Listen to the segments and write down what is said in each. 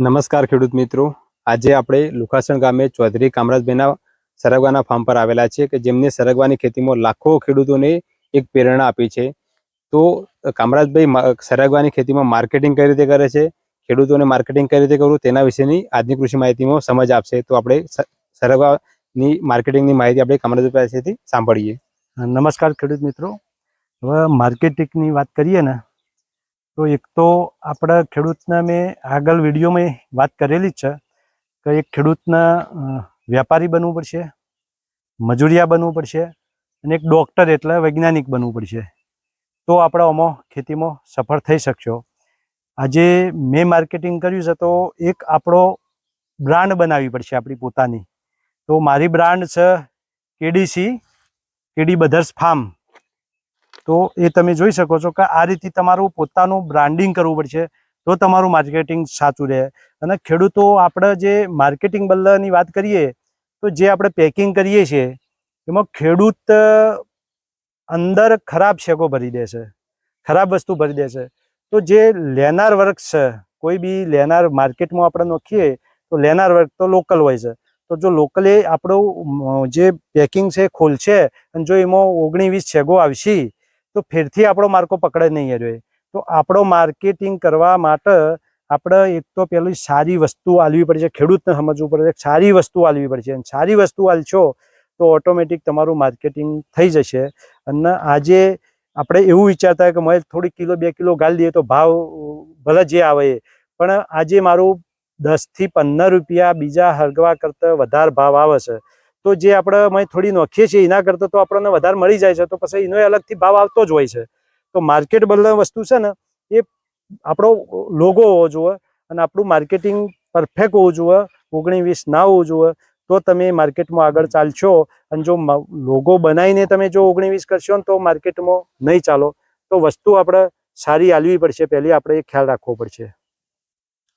નમસ્કાર ખેડૂત મિત્રો. આજે આપણે લુખાસણ ગામે ચૌધરી કામરાજભાઈના સરગવાના ફાર્મ પર આવેલા છે કે જેમને સરગવાની ખેતીમાં લાખો ખેડૂતોને એક પ્રેરણા આપી છે. તો કામરાજભાઈ સરગવાની ખેતીમાં માર્કેટિંગ કઈ રીતે કરે છે? ખેડૂતોને માર્કેટિંગ કઈ રીતે કરવું? તેના વિશેની આજની કૃષિ માહિતીમાં સમજ આપશે. તો આપણે સરગવાની માર્કેટિંગની માહિતી આપણે કામરાજભાઈ પાસેથી સાંભળીએ. નમસ્કાર ખેડૂત મિત્રો. હવે માર્કેટિંગની વાત કરીએ ને તો એક તો આપણા ખેડૂતના મેં આગળ વિડીયોમાં વાત કરેલી જ છે કે એક ખેડૂતના વેપારી બનવું પડશે, મજૂરિયા બનવું પડશે અને એક ડૉક્ટર એટલે વૈજ્ઞાનિક બનવું પડશે. તો આપણે આમાં ખેતીમાં સફળ થઈ શકશો. આજે મેં માર્કેટિંગ કર્યું છે તો એક આપણો બ્રાન્ડ બનાવવી પડશે આપણી પોતાની. તો મારી બ્રાન્ડ છે કેડીસી, કેડી બધર્સ ફાર્મ. તો એ તમે જોઈ શકો છો કે આ રીતે તમારું પોતાનું બ્રાન્ડિંગ કરવું પડશે તો તમારું માર્કેટિંગ સાચું રહે. અને ખેડૂતો આપણે જે માર્કેટિંગ બદલાની વાત કરીએ તો જે આપણે પેકિંગ કરીએ છીએ, એમાં ખેડૂત અંદર ખરાબ શેકો ભરી દે છે, ખરાબ વસ્તુ ભરી દે છે. તો જે લેનાર વર્ક છે, કોઈ બી લેનાર માર્કેટમાં આપણે નોખીએ તો લેનાર વર્ક તો લોકલ હોય છે. તો જો લોકલે આપણું જે પેકિંગ છે ખોલશે અને જો એમાં ઓગણીવીસ છેગો આવશે તો ફેરથી આપણો માર્કો પકડે નહીં જોઈએ તો આપણો માર્કેટિંગ કરવા માટે આપણે એક તો પેલી સારી વસ્તુ આલવી પડશે ખેડૂતને સમજવું પડે સારી વસ્તુ આલવી પડશે અને સારી વસ્તુ આલશો તો ઓટોમેટિક તમારું માર્કેટિંગ થઈ જશે. અને આજે આપણે એવું વિચારતા કે મેં થોડી કિલો, બે કિલો ગાળી દઈએ તો ભાવ ભલે જે આવે એ પણ આજે મારું દસથી પંદર રૂપિયા બીજા હરગવા કરતાં વધારે ભાવ આવે છે. તો જે આપણે અમે થોડી નોખીએ છીએ એના કરતાં તો આપણને વધારે મળી જાય છે, તો પછી એનો અલગથી ભાવ આવતો જ હોય છે. તો માર્કેટ બદલ વસ્તુ છે ને, એ આપણો લોગો હોવો જોઈએ અને આપણું માર્કેટિંગ પરફેક્ટ હોવું જોઈએ ઓગણી વીસ ના હોવું જોઈએ, તો તમે માર્કેટમાં આગળ ચાલશો અને જો લોગો બનાવીને તમે જો ઓગણી વીસ કરશો ને તો માર્કેટમાં નહીં ચાલો, તો વસ્તુ આપણે સારી આલવી પડશે. પહેલી આપણે એ ખ્યાલ રાખવો પડશે.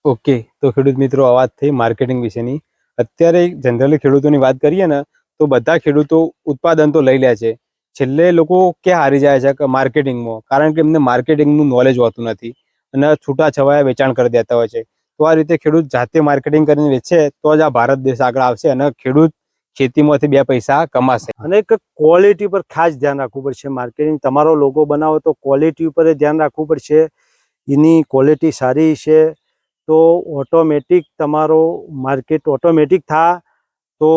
ઓકે, તો ખેડૂત મિત્રો, આ વાત થઈ માર્કેટિંગ વિશેની. અત્યારે જનરલી ખેડૂતોની વાત કરીએ ને, તો બધા ખેડૂતો ઉત્પાદન તો લઈ લે છે. છેલ્લે લોકો ક્યાં હારી જાય છે માર્કેટિંગમાં? કારણ કે એમને માર્કેટિંગનું નોલેજ હોતું નથી અને છૂટા છવાયા વેચાણ કરી દેતા હોય છે. તો આ રીતે ખેડૂત જાતે માર્કેટિંગ કરીને વેચે, તો જ આ ભારત દેશ આગળ આવશે અને ખેડૂત ખેતીમાંથી બે પૈસા કમાશે. અને એક ક્વોલિટી પર ખાસ ધ્યાન રાખવું પડશે. માર્કેટિંગ તમારો લોગો બનાવો તો ક્વોલિટી ઉપર ધ્યાન રાખવું પડશે. એની ક્વોલિટી સારી છે. તો ઓટોમેટિક તમારો માર્કેટ ઓટોમેટિક થા તો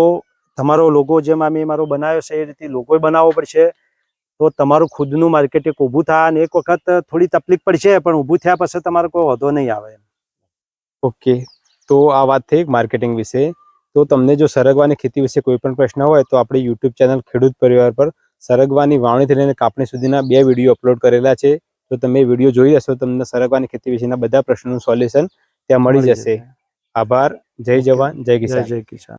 તમારો લોગો જેમ આ મેં મારો બનાવ્યો છે, એ રીતે લોગો બનાવવો પડશે. તો તમારું ખુદનું માર્કેટ એક ઊભું થાય અને એક વખત થોડી તકલીફ પડશે, પણ ઊભું થયા પછી તમારો કોઈ વધો નહીં આવે ઓકે. તો આ વાત થઈ માર્કેટિંગ વિશે. તો તમને જો સરગવાની ખેતી વિશે કોઈ પણ પ્રશ્ન હોય, તો આપણી યુટ્યુબ ચેનલ ખેડૂત પરિવાર પર સરગવાની વાવણીથી લઈને કાપણી સુધીના બે વીડિયો અપલોડ કરેલા છે. તો તમે વીડિયો જોઈ હશો તમને સરગવાની ખેતી વિશેના બધા પ્રશ્નોનું સોલ્યુશન ત્યાં મળી જશે. આભાર. જય જવાન. જય કિસાન. જય કિસાન.